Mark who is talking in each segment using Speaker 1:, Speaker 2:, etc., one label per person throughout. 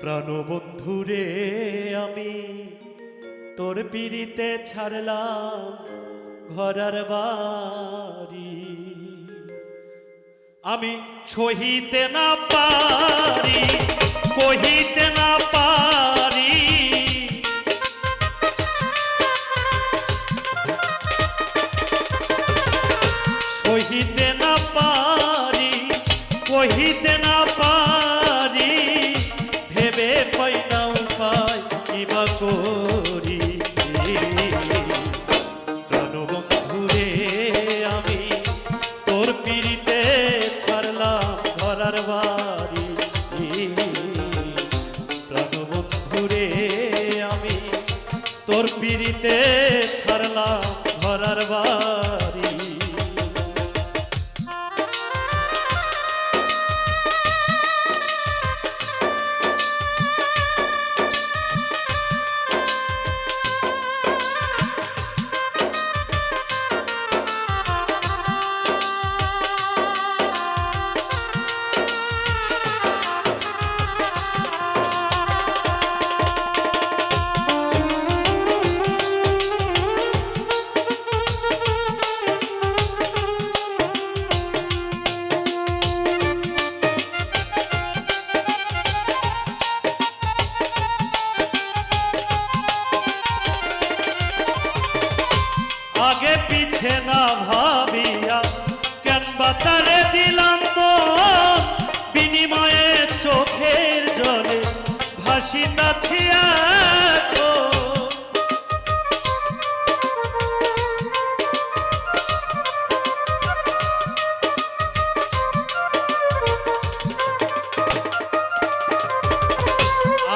Speaker 1: প্রাণবন্ধুরে আমি তোর পিড়িতে ছাড়লাম ঘরার বাড়ি। আমি সহিতে না পা আগে পিছে না ভাবিয়া কেন বাতারে দিলাম বিনিময়ে চোখের জলে ভাসিতা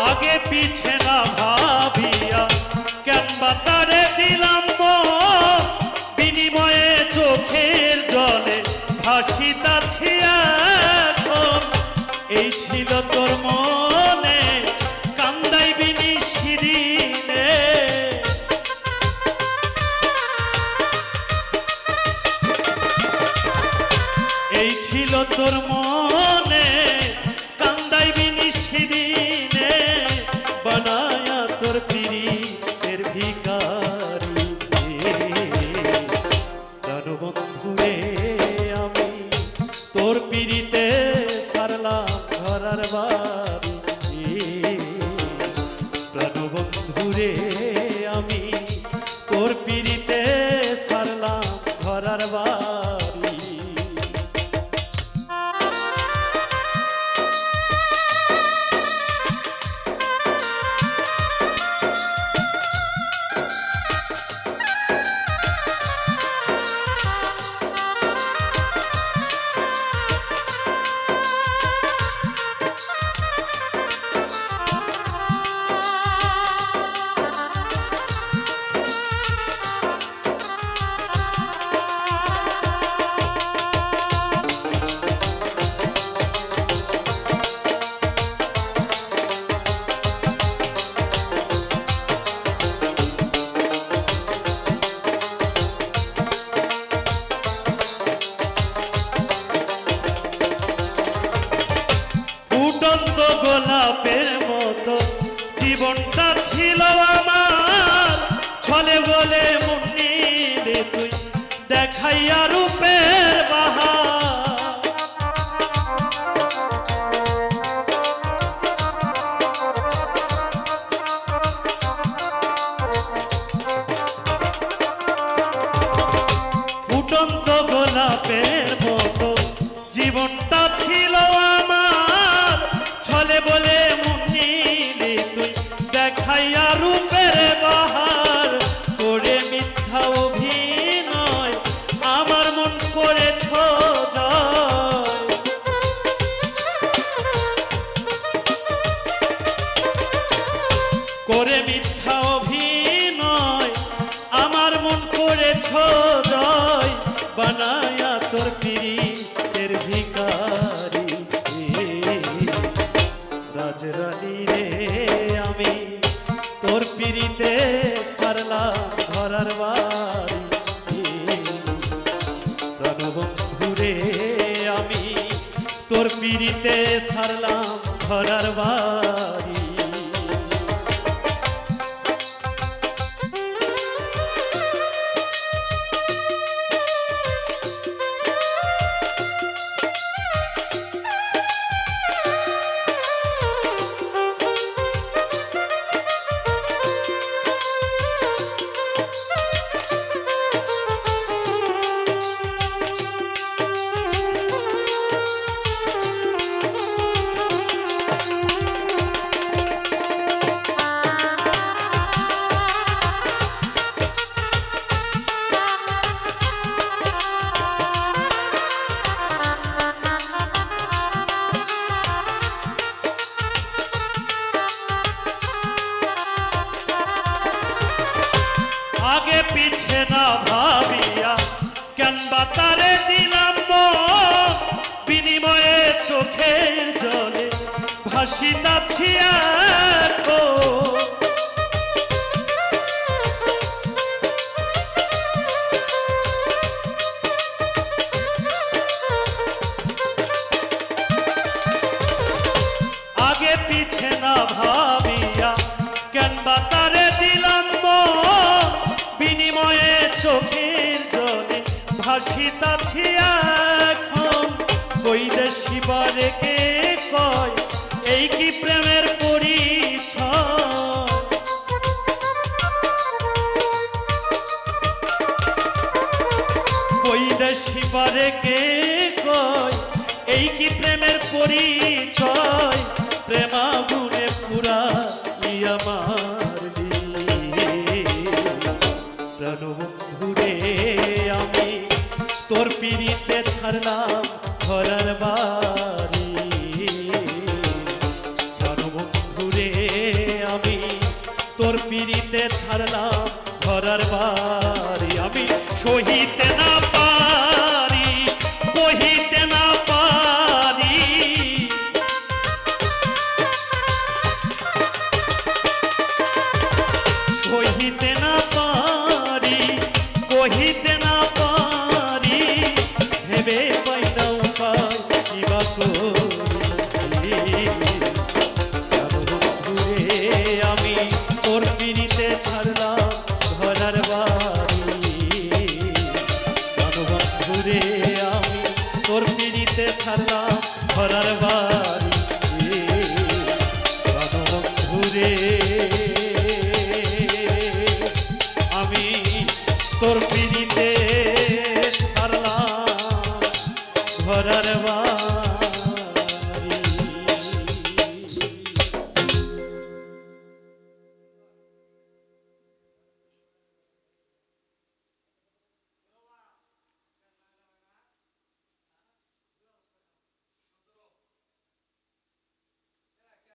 Speaker 1: আগে পিছে না ভাব জীবনটা ছিল আমার। ছলে বলে মুন্নি রে তুই দেখাইয়া রূপের বাহা ফুটন্ত গোলাপের পিড়িতে ছাড়লাম ঘরার বা চোখের জলে ভাসিতাছি এখন আগে পিছে না ভাবিয়া কেন বা তারে দিলাম? বিনিময়ে চোখের জলে ভাসিতাছি এখন কই দেশি বারে কে কয়? এই কি প্রেমের পরিচয়? বৈদেশি বারে কে কয়? এই কি প্রেমের পরিচয়? প্রেমাগুনে পুরা আমার প্রাণবন্ধুরে আমি তোর পিড়িতে ছাড়লাম।